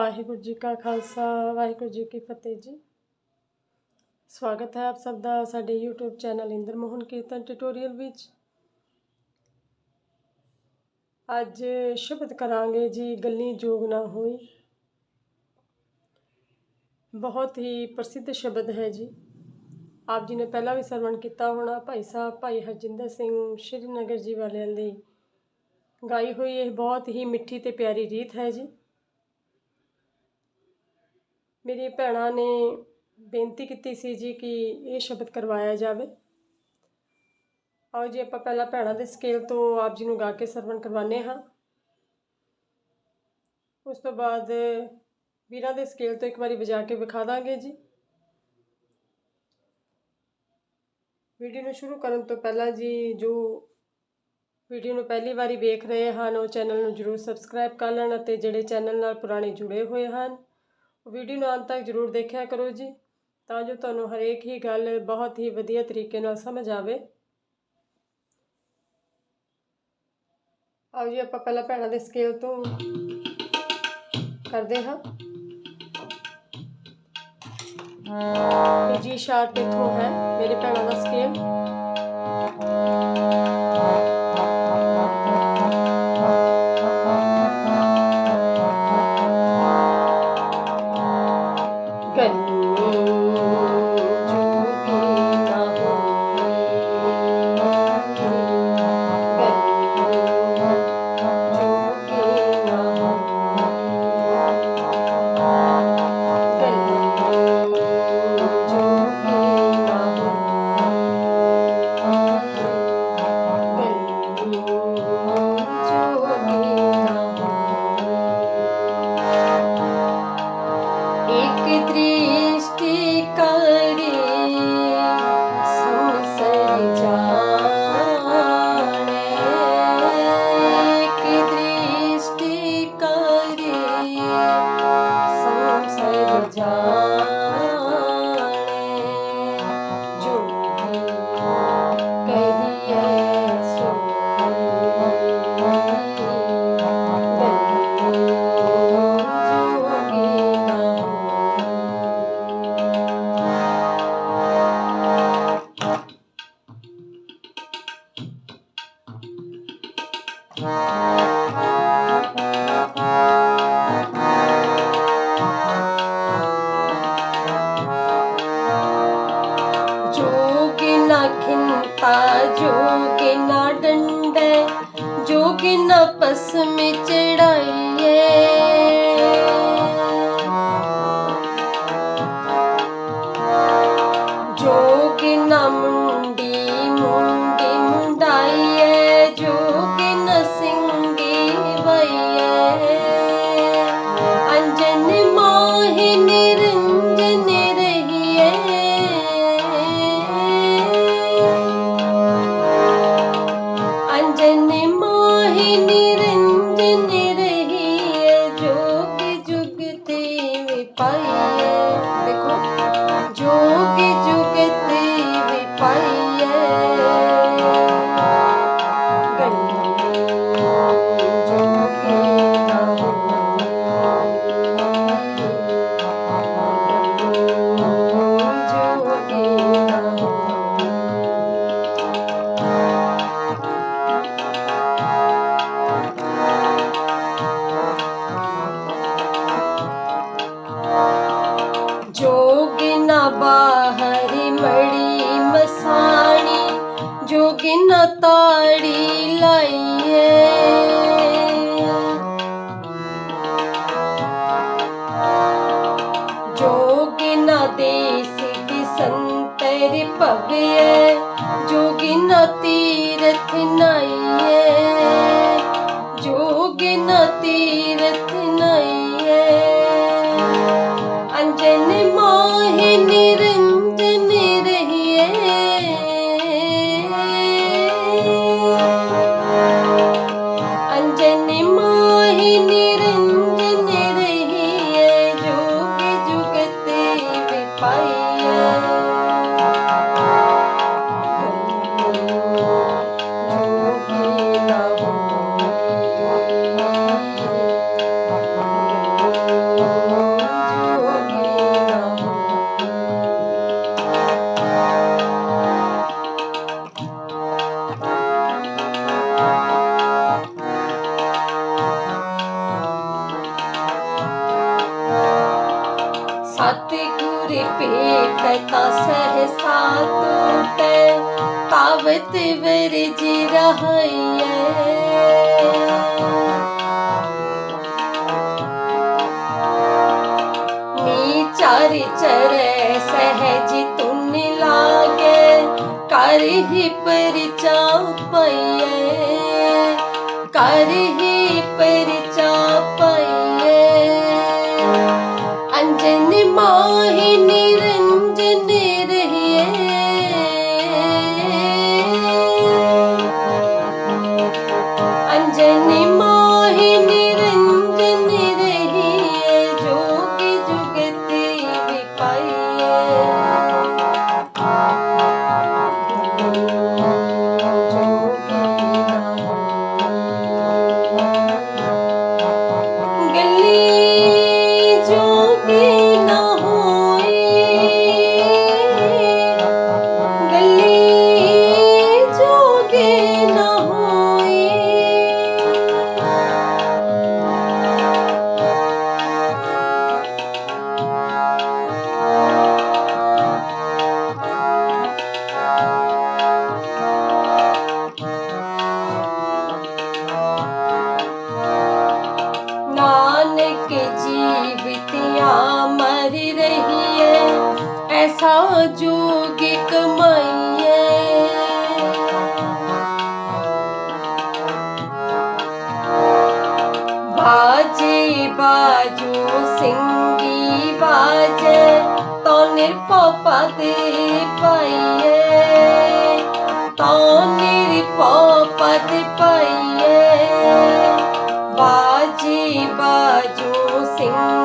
ਵਾਹਿਗੁਰੂ ਜੀ ਕਾ ਖਾਲਸਾ, ਵਾਹਿਗੁਰੂ ਜੀ ਕੀ ਫਤਿਹ ਜੀ। ਸਵਾਗਤ ਹੈ ਆਪ ਸਭ ਦਾ ਸਾਡੇ YouTube channel Inder Mohan Kirtan tutorial ਵਿੱਚ। ਅੱਜ ਸ਼ਬਦ ਕਰਾਂਗੇ ਜੀ, ਗੱਲੀ ਜੋਗ ਨਾ ਹੋਈ। ਬਹੁਤ ਹੀ ਪ੍ਰਸਿੱਧ ਸ਼ਬਦ ਹੈ ਜੀ। ਆਪ ਜੀ ਨੇ ਪਹਿਲਾਂ ਵੀ ਸਰਵਣ ਕੀਤਾ ਹੋਣਾ, ਭਾਈ ਸਾਹਿਬ, ਭਾਈ ਹਰਜਿੰਦਰ ਸਿੰਘ ਸ਼੍ਰੀਨਗਰ ਜੀ ਵਾਲਿਆਂ ਦੀ ਗਾਈ ਹੋਈ ਇਹ ਬਹੁਤ ਹੀ ਮਿੱਠੀ ਤੇ ਪਿਆਰੀ ਰੀਤ ਹੈ ਜੀ। ਮੇਰੀ ਭੈਣਾਂ ਨੇ ਬੇਨਤੀ ਕੀਤੀ ਸੀ ਜੀ ਕਿ ਇਹ ਸ਼ਬਦ ਕਰਵਾਇਆ ਜਾਵੇ। ਆਓ ਜੀ, ਆਪਾਂ ਪਹਿਲਾਂ ਭੈਣਾਂ ਦੇ ਸਕੇਲ ਤੋਂ ਆਪ ਜੀ ਨੂੰ ਗਾ ਕੇ ਸਰਵਣ ਕਰਵਾਉਂਦੇ ਹਾਂ। ਉਸ ਤੋਂ ਬਾਅਦ ਵੀਰਾਂ ਦੇ ਸਕੇਲ ਤੋਂ ਇੱਕ ਵਾਰੀ ਵਜਾ ਕੇ ਵਿਖਾ ਦਾਂਗੇ ਜੀ। ਵੀਡੀਓ ਨੂੰ ਸ਼ੁਰੂ ਕਰਨ ਤੋਂ ਪਹਿਲਾਂ ਜੀ, ਜੋ ਵੀਡੀਓ ਨੂੰ ਪਹਿਲੀ ਵਾਰੀ ਵੇਖ ਰਹੇ ਹਨ, ਉਹ ਚੈਨਲ ਨੂੰ ਜਰੂਰ ਸਬਸਕ੍ਰਾਈਬ ਕਰ ਲੈਣ ਅਤੇ ਜਿਹੜੇ ਚੈਨਲ ਨਾਲ ਪੁਰਾਣੇ ਜੁੜੇ ਹੋਏ ਹਨ ਵੀਡੀਓ ਨੂੰ ਅੰਤ ਤੱਕ ਜਰੂਰ ਦੇਖਿਆ ਕਰੋ ਜੀ, ਤਾਂ ਜੋ ਤੁਹਾਨੂੰ ਹਰੇਕ ਹੀ ਗੱਲ ਬਹੁਤ ਹੀ ਵਧੀਆ ਤਰੀਕੇ ਨਾਲ ਸਮਝ ਆਵੇ। ਆਓ ਜੀ, ਆਪਾਂ ਪਹਿਲਾਂ ਭੈਣਾਂ ਦੇ ਸਕੇਲ ਤੋਂ ਕਰਦੇ ਹਾਂ। ਜੀ ਸ਼ਾਰਟ ਇਥੋਂ ਹੈ, ਮੇਰੇ ਭੈਣਾਂ ਦਾ ਸਕੇਲ संतर भव्य जोगिन तीरथ नाइए कर ही परिचा पाइए বাজু সিঙ্গি বাজে তনের পপাতে পাইয়ে তনের পপাতে পাইয়ে বাজি বাজু সিঙ্গি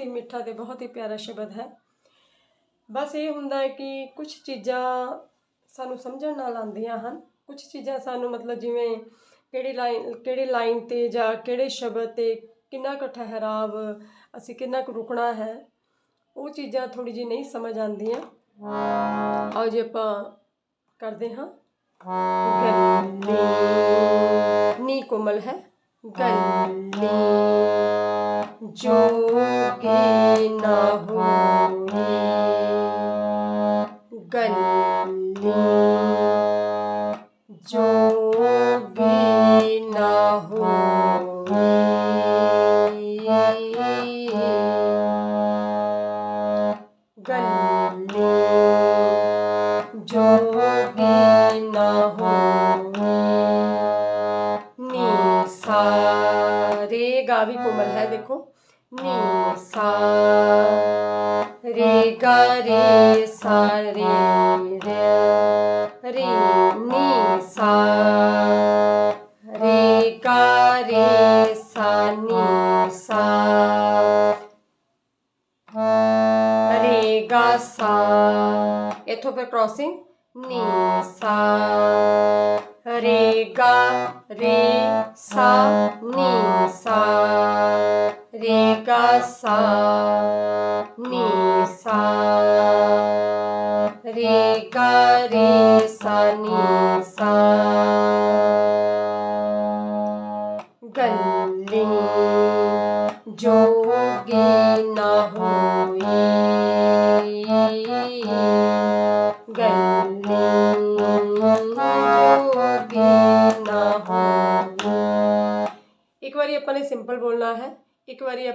ਬਹੁਤ ਹੀ ਮਿੱਠਾ ਤੇ ਬਹੁਤ ਹੀ ਪਿਆਰਾ ਸ਼ਬਦ ਹੈ। ਬਸ ਇਹ ਹੁੰਦਾ ਹੈ ਕਿ ਕੁਝ ਚੀਜ਼ਾਂ ਸਾਨੂੰ ਸਮਝਣ ਨਾਲ ਆਉਂਦੀਆਂ ਹਨ। ਕੁਝ ਚੀਜ਼ਾਂ ਸਾਨੂੰ ਮਤਲਬ ਜਿਵੇਂ ਕਿਹੜੀ ਲਾਈਨ, ਕਿਹੜੇ ਲਾਈਨ ਤੇ ਜਾਂ ਕਿਹੜੇ ਸ਼ਬਦ ਤੇ ਕਿੰਨਾ ਕੁ ਠਹਿਰਾਵ, ਅਸੀਂ ਕਿੰਨਾ ਕੁ ਰੁਕਣਾ ਹੈ, ਉਹ ਚੀਜ਼ਾਂ ਥੋੜੀ ਜਿਹੀ ਨਹੀਂ ਸਮਝ ਆਉਂਦੀਆਂ। ਆਓ ਜੀ ਆਪਾਂ ਕਰਦੇ ਹਾਂ। ਗੱਲੀ ਨੀ ਕੋਮਲ ਹੈ। ਗੱਲੀ ਜੋਗੀ ਨਾ ਹੋਈ ਗੱਲੀ ਜੋਗੀ ਨਾ ਹੋਈ ਗੱਲੀ ਜੋਗੀ ਨਾ ਹੋਈ ਨੀ ਸਾ ਰੇ ਗਾ ਵੀ ਕੋਮਲ ਹੈ ਦੇਖੋ ਨੀ ਸਾ ni sa re ga re sa re re re ni sa re ga re sa ni sa re ga sa eighth over crossing ni sa re ga re sa ni ਗਾ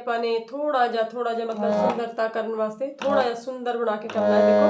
ਆਪਾਂ ਨੇ ਥੋੜਾ ਜਿਹਾ ਥੋੜਾ ਜਿਹਾ ਮਤਲਬ ਸੁੰਦਰਤਾ ਕਰਨ ਵਾਸਤੇ ਥੋੜਾ ਜਿਹਾ ਸੁੰਦਰ ਬਣਾ ਕੇ ਕਰਨਾ ਹੈ। ਦੇਖੋ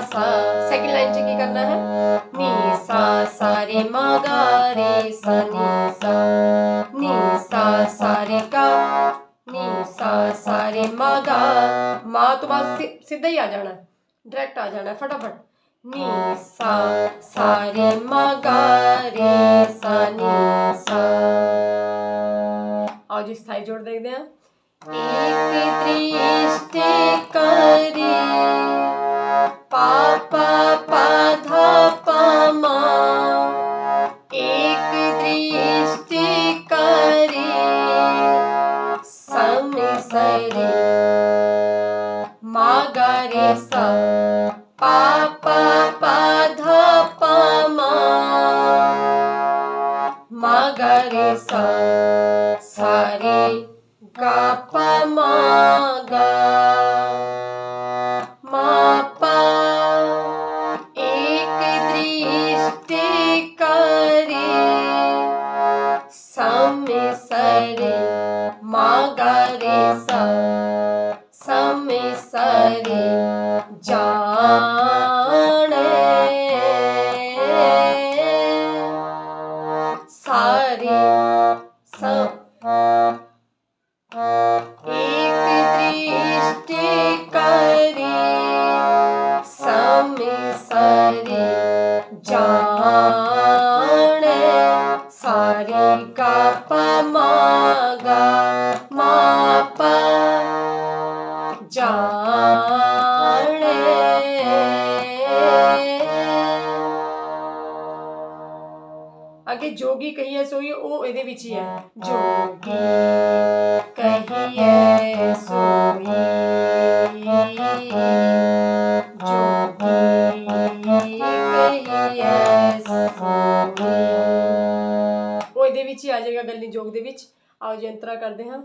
ਰੇ ਗਾ ਸਾ ਸੈਕਿੰਡ ਲਾਈਨ 'ਚ ਕੀ ਕਰਨਾ ਹੈ? ਨੀ ਸਾ ਸਾ ਰੇ ਮਾ ਗਾ ਰੇ ਸਾ ਨੀ ਸਾ ਨੀ ਸਾ ਸਾ ਰੇ ਗਾ ਨੀ ਸਾ ਸਾ ਰੇ ਮਾ ਗਾ ਮਾਂ ਤੋਂ ਬਾਅਦ ਸਿ- ਸਿੱਧਾ ਹੀ ਆ ਜਾਣਾ ਹੈ ਡਾਇਰੈਕਟ ਆ ਜਾਣਾ ਹੈ ਫਟਾਫਟ। ਨੀ ਸਾ ਸਾ ਰੇ ਮਾ ਗਾ ਰੇ ਸਾ ਨੀ ਸਾ ਆਓ ਜੀ, ਸਥਾਈ ਜੋੜ ਦੇਖਦੇ ਹਾਂ। पापा ध पाकृष्टि सङ्गी Jesu mi, ਉਹ ਇਹਦੇ ਵਿੱਚ ਹੀ ਆ ਜਾਏਗਾ ਗੱਲੀ ਜੋਗ ਦੇ ਵਿੱਚ ਆਓ ਜੰਤਰਾ ਕਰਦੇ ਹਾਂ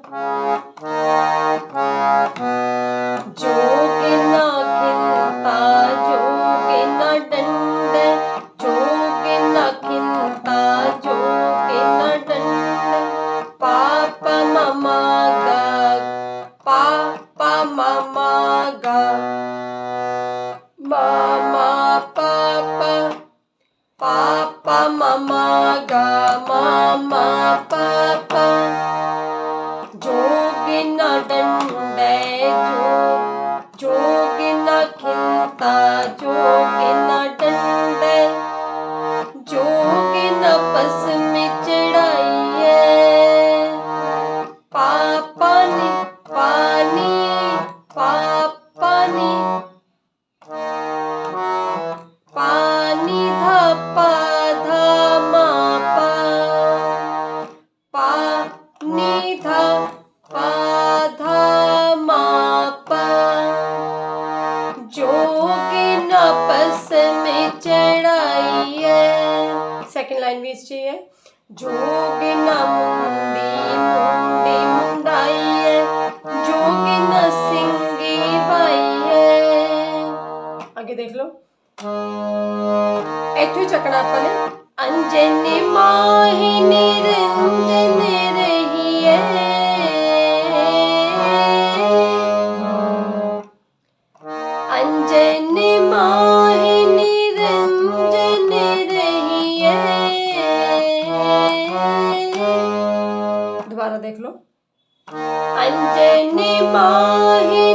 pa ma ma ga ma ma pa pa jogina dande jo jogina kinta jogina dande jogina pas second line ਵੀ ਇਸ 'ਚ ਹੀ ਹੈ। ਜੋਗੀ ਨਾ ਮੁੰਡੀ ਮੁੰਡੀ ਮੁੰਡਾਈਏ ਜੋਗੀ ਨਾ ਸਿੰਘੀ ਬਾਈਏ ਅੱਗੇ ਦੇਖ ਲਓ। ਇੱਥੇ ਚੱਕਣਾ ਆਪਾਂ ਨੇ। ਅੰਜਨੀ ਮਾਹੀ ਨਿਰੰਜਨ ਦੁਬਾਰਾ ਦੇਖ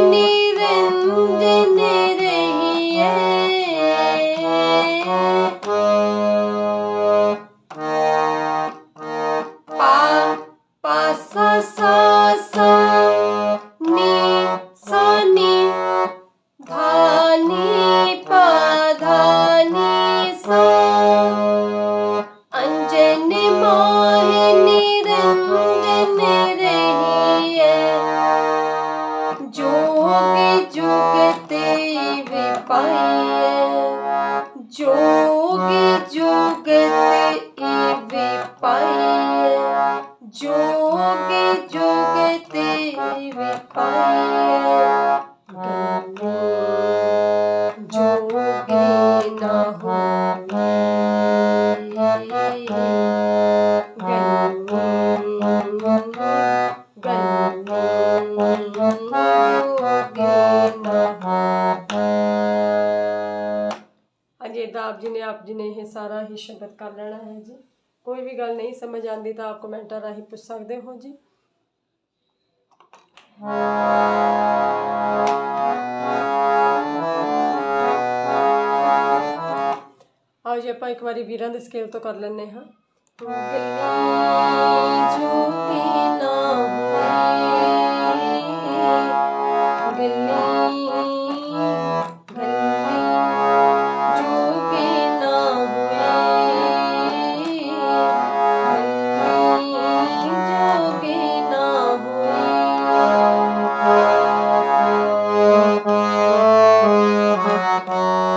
যোগেতে বিপায়ে। যোগ ਜਾਂਦੀ ਤਾਂ ਆਪ ਕਮੈਂਟਾਂ ਰਾਹੀਂ ਪੁੱਛ ਸਕਦੇ ਹੋ ਜੀ। ਆਓ ਜੀ, ਆਪਾਂ ਇੱਕ ਵਾਰੀ ਵੀਰਾਂ ਦੇ ਸਕੇਲ ਤੋਂ ਕਰ ਲੈਂਦੇ ਹਾਂ। ਤੂੰ ਜੋ ਕਿ ਨਾ ਹੋਈ ਗੱਲੀ एक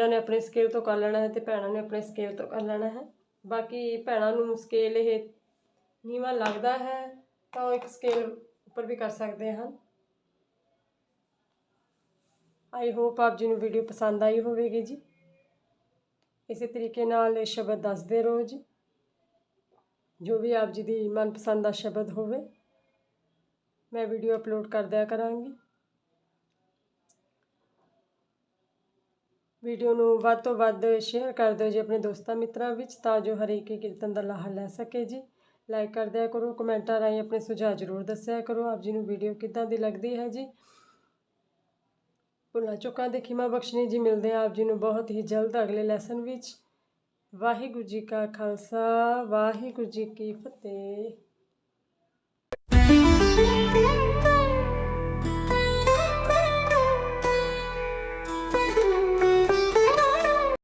ਵੀਰਾਂ ਨੇ ਆਪਣੇ ਸਕੇਲ ਤੋਂ ਕਰ ਲੈਣਾ ਹੈ ਤੇ ਭੈਣਾਂ ਨੇ ਆਪਣੇ ਸਕੇਲ ਤੋਂ ਕਰ ਲੈਣਾ ਹੈ। ਬਾਕੀ ਭੈਣਾਂ ਨੂੰ ਸਕੇਲ ਇਹ ਨੀਵਾਂ ਲੱਗਦਾ ਹੈ, ਤਾਂ ਉਹ ਇੱਕ ਸਕੇਲ ਉੱਪਰ ਵੀ ਕਰ ਸਕਦੇ ਹਨ। ਆਈ ਹੋਪ ਆਪ ਜੀ ਨੂੰ ਵੀਡੀਓ ਪਸੰਦ ਆਈ ਹੋਵੇਗੀ ਜੀ। ਇਸੇ ਤਰੀਕੇ ਨਾਲ ਇਹ ਸ਼ਬਦ ਦੱਸਦੇ ਰਹੋ ਜੀ। ਜੋ ਵੀ ਆਪ ਜੀ ਦੀ ਮਨਪਸੰਦ ਦਾ ਸ਼ਬਦ ਹੋਵੇ, ਮੈਂ ਵੀਡੀਓ ਅਪਲੋਡ ਕਰ ਦਿਆ ਕਰਾਂਗੀ। ਵੀਡੀਓ ਨੂੰ ਵੱਧ ਤੋਂ ਵੱਧ ਸ਼ੇਅਰ ਕਰ ਦਿਓ ਜੀ ਆਪਣੇ ਦੋਸਤਾਂ ਮਿੱਤਰਾਂ ਵਿੱਚ, ਤਾਂ ਜੋ ਹਰੇਕ ਕੀਰਤਨ ਦਾ ਲਾਹਾ ਲੈ ਸਕੇ ਜੀ। ਲਾਈਕ ਕਰ ਦਿਆ ਕਰੋ, ਕਮੈਂਟਾਂ ਰਾਹੀਂ ਆਪਣੇ ਸੁਝਾਅ ਜ਼ਰੂਰ ਦੱਸਿਆ ਕਰੋ, ਆਪ ਜੀ ਨੂੰ ਵੀਡੀਓ ਕਿੱਦਾਂ ਦੀ ਲੱਗਦੀ ਹੈ ਜੀ। ਭੁੱਲਾ ਚੁੱਕਾ ਦੇ ਖਿਮਾ ਬਖਸ਼ਨੀ ਜੀ, ਮਿਲਦੇ ਆ ਆਪ ਜੀ ਨੂੰ ਬਹੁਤ ਹੀ ਜਲਦ ਅਗਲੇ ਲੈਸਨ ਵਿੱਚ। ਵਾਹਿਗੁਰੂ ਜੀ ਕਾ ਖਾਲਸਾ, ਵਾਹਿਗੁਰੂ ਜੀ ਕੀ ਫਤਿਹ।